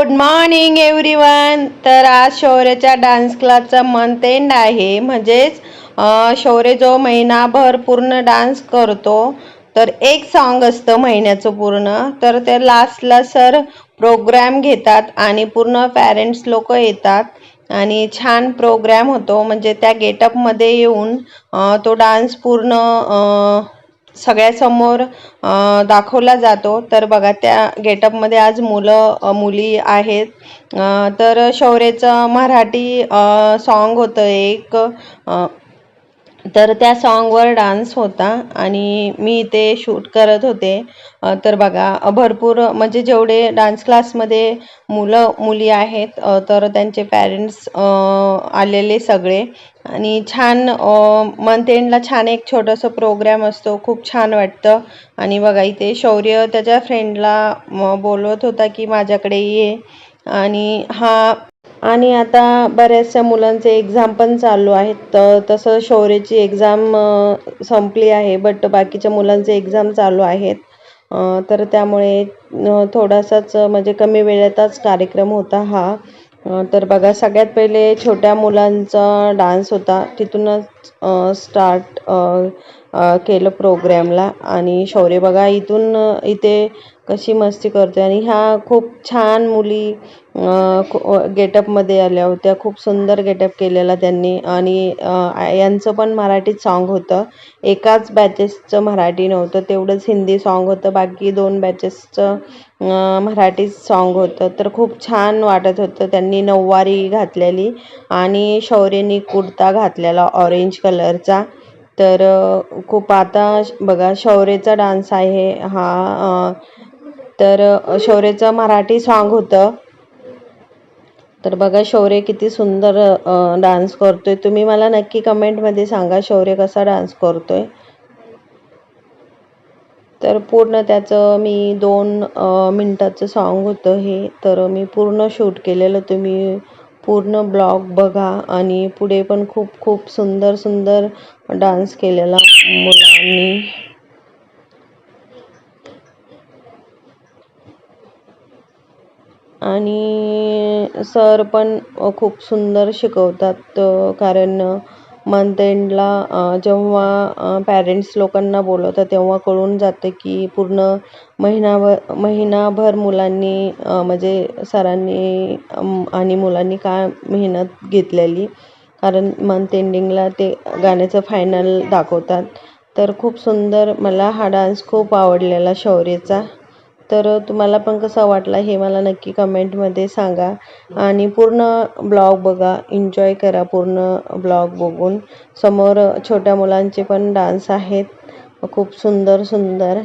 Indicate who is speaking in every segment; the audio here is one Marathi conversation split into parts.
Speaker 1: गुड मॉर्निंग एव्हरीवन तर आज शौर्यच्या डान्स क्लासचा मंथ एंड आहे. म्हणजेच शौर्य जो महिनाभर पूर्ण डान्स करतो तर एक सॉन्ग असतं महिन्याचं पूर्ण. तर ते लास्टला सर प्रोग्रॅम घेतात आणि पूर्ण पॅरेंट्स लोक येतात. आणि छान प्रोग्रॅम होतो. म्हणजे त्या गेटअपमध्ये येऊन तो डान्स पूर्ण सगळ्यासमोर दाखवला जातो. तर बघा त्या गेटअपमध्ये आज मुलं मुली आहेत. तर शौर्यचं मराठी सॉन्ग होतं एक. तर त्या सॉन्गवर डान्स होता आणि मी ते शूट करत होते. तर बघा भरपूर म्हणजे जेवढे डान्स क्लासमध्ये मुलं मुली आहेत तर त्यांचे पॅरेंट्स आलेले सगळे. आणि छान मंथ एंडला छान एक छोटंसं प्रोग्रॅम असतो. खूप छान वाटतं. आणि बघा इथे शौर्य त्याच्या फ्रेंडला बोलवत होता की माझ्याकडे ये. आणि हा आणि आता बऱ्याचशा मुलांचे एक्झाम पण चालू आहेत. तर तसं शौर्यची एक्झाम संपली आहे बट बाकीच्या मुलांचे एक्झाम चालू आहेत. तर त्यामुळे थोडासाच म्हणजे कमी वेळेतच कार्यक्रम होता हा. तर बघा सगळ्यात पहिले छोट्या मुलांचा डान्स होता. तिथूनच स्टार्ट केलं प्रोग्रॅमला आणि शौर्य बघा इथून इथे कशी मस्ती करते आणि ह्या खूप छान मुली गेटअपमध्ये आल्या होत्या. खूप सुंदर गेटअप केलेला त्यांनी. आणि यांचं पण मराठीत सॉन्ग होतं. एकाच बॅचेसचं मराठी नव्हतं. तेवढंच हिंदी सॉन्ग होतं. बाकी दोन बॅचेसचं मराठी सॉन्ग होतं. तर खूप छान वाटत होतं. त्यांनी नऊवारी घातलेली. आणि शौर्यनी कुर्ता घातलेला ऑरेंज कलरचा तर खूप आता बघा शौर्यचा डान्स आहे. हा तर शौर्यचं मराठी सॉन्ग होतं. तर बघा शौर्य किती सुंदर डान्स करतोय. तुम्ही मला नक्की कमेंटमध्ये सांगा शौर्य कसा डान्स करतोय. तर पूर्ण त्याचं मी दोन मिनटाचं सॉन्ग होतं हे. तर मी पूर्ण शूट केलेलं. तुम्ही पूर्ण ब्लॉग बघा आणि पुढे पण खूप खूप सुंदर सुंदर डान्स केलेला मुलांनी. आणि सर पण खूप सुंदर शिकवतात कारण मंथ एंडला जेव्हा पॅरेंट्स लोकांना बोलवतात तेव्हा कळून जातं की पूर्ण महिनाभर महिनाभर मुलांनी म्हणजे सरांनी आणि मुलांनी काय मेहनत घेतलेली? कारण मंथ एंडिंगला ते गाण्याचं फायनल दाखवतात. तर खूप सुंदर मला हा डान्स खूप आवडलेला शौर्यचा. तर तुम्हाला पण कसा वाटला हे मला नक्की कमेंटमध्ये सांगा. आणि पूर्ण ब्लॉग बघा एन्जॉय करा पूर्ण ब्लॉग बघून. समोर छोट्या मुलांचे पण डान्स आहेत. खूप सुंदर सुंदर.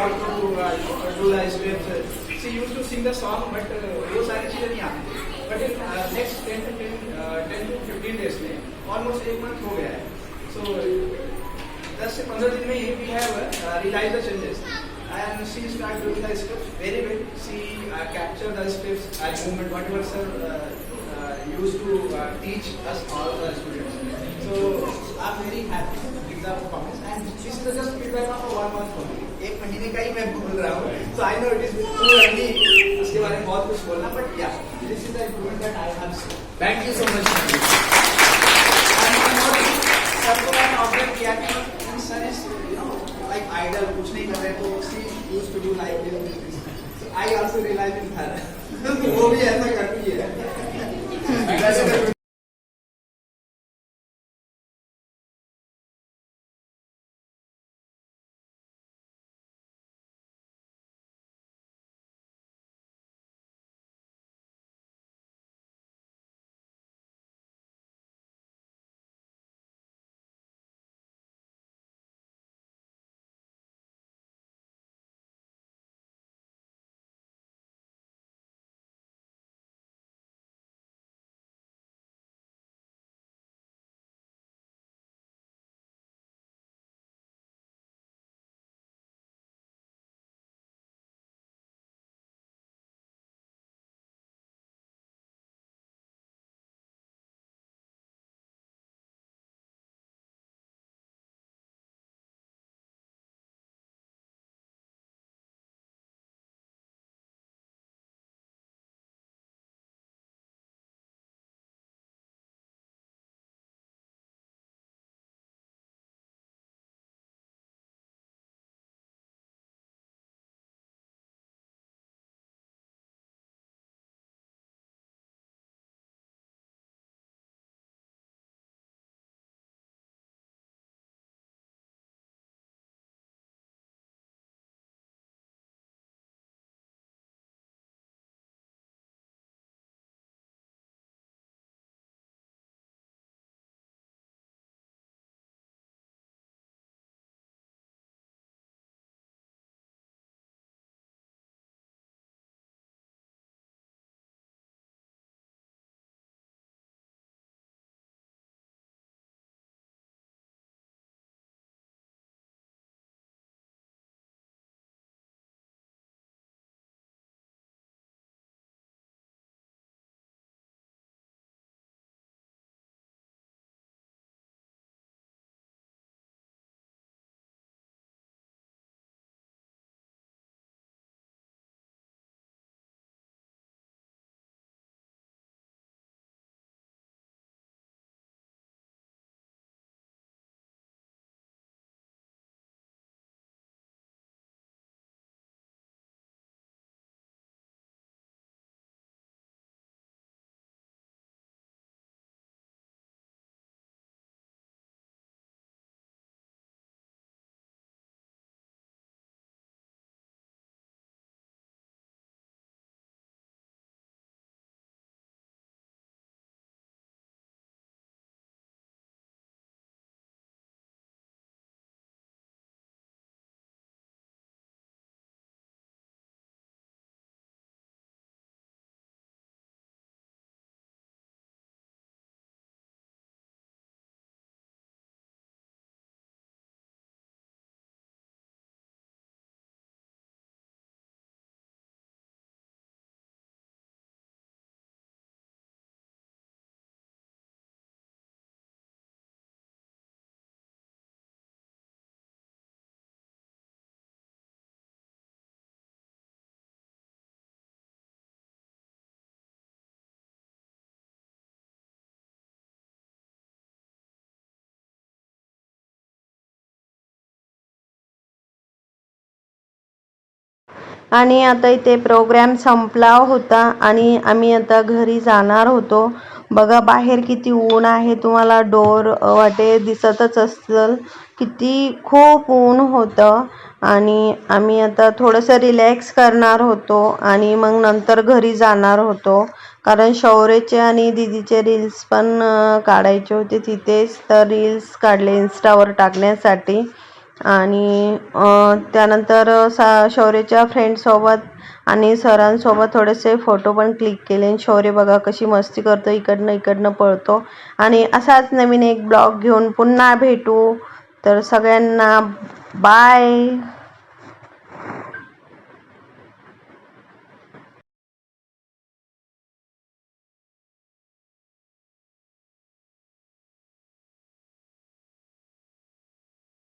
Speaker 2: How to uh, do the steps she used to sing the song but वो सारी चीजें नहीं आती but in uh, next 10 to 10 uh, 10 to 15 days में almost एक month हो गया है so दस से पंद्रह दिन में ही we have uh, realized the changes and she started doing the steps very well she uh, captured the steps and movement whatever sir uh, uh, used to uh, teach us all the students so I'm very happy with the performance and this is just feedback of one month only एक महीने का ही मैं बोल रहा हूँ so I know it is too early उसके बारे में बहुत कुछ बोलना but yeah this is the improvement that I have seen
Speaker 3: thank you so much
Speaker 1: आणि आता इथे प्रोग्रॅम संपला होता आणि आम्ही आता घरी जाणार होतो. बघा बाहेर किती ऊन आहे तुम्हाला डोर वाटे दिसतच असेल. किती खूप ऊन होतं आणि आम्ही आता थोडंसं रिलॅक्स करणार होतो आणि मग नंतर घरी जाणार होतो. कारण शौर्यचे आणि दीदीचे रील्स पण काढायचे होते तिथेच. तर रील्स काढले इन्स्टावर टाकण्यासाठी. आणि त्यानंतर सा शौर्यच्या फ्रेंडसोबत आणि सरांसोबत थोडेसे फोटो पण क्लिक केले. आणि शौर्य बघा कशी मस्ती करतो इकडनं इकडनं पळतो. आणि असाच नवीन एक ब्लॉग घेऊन पुन्हा भेटू. तर सगळ्यांना बाय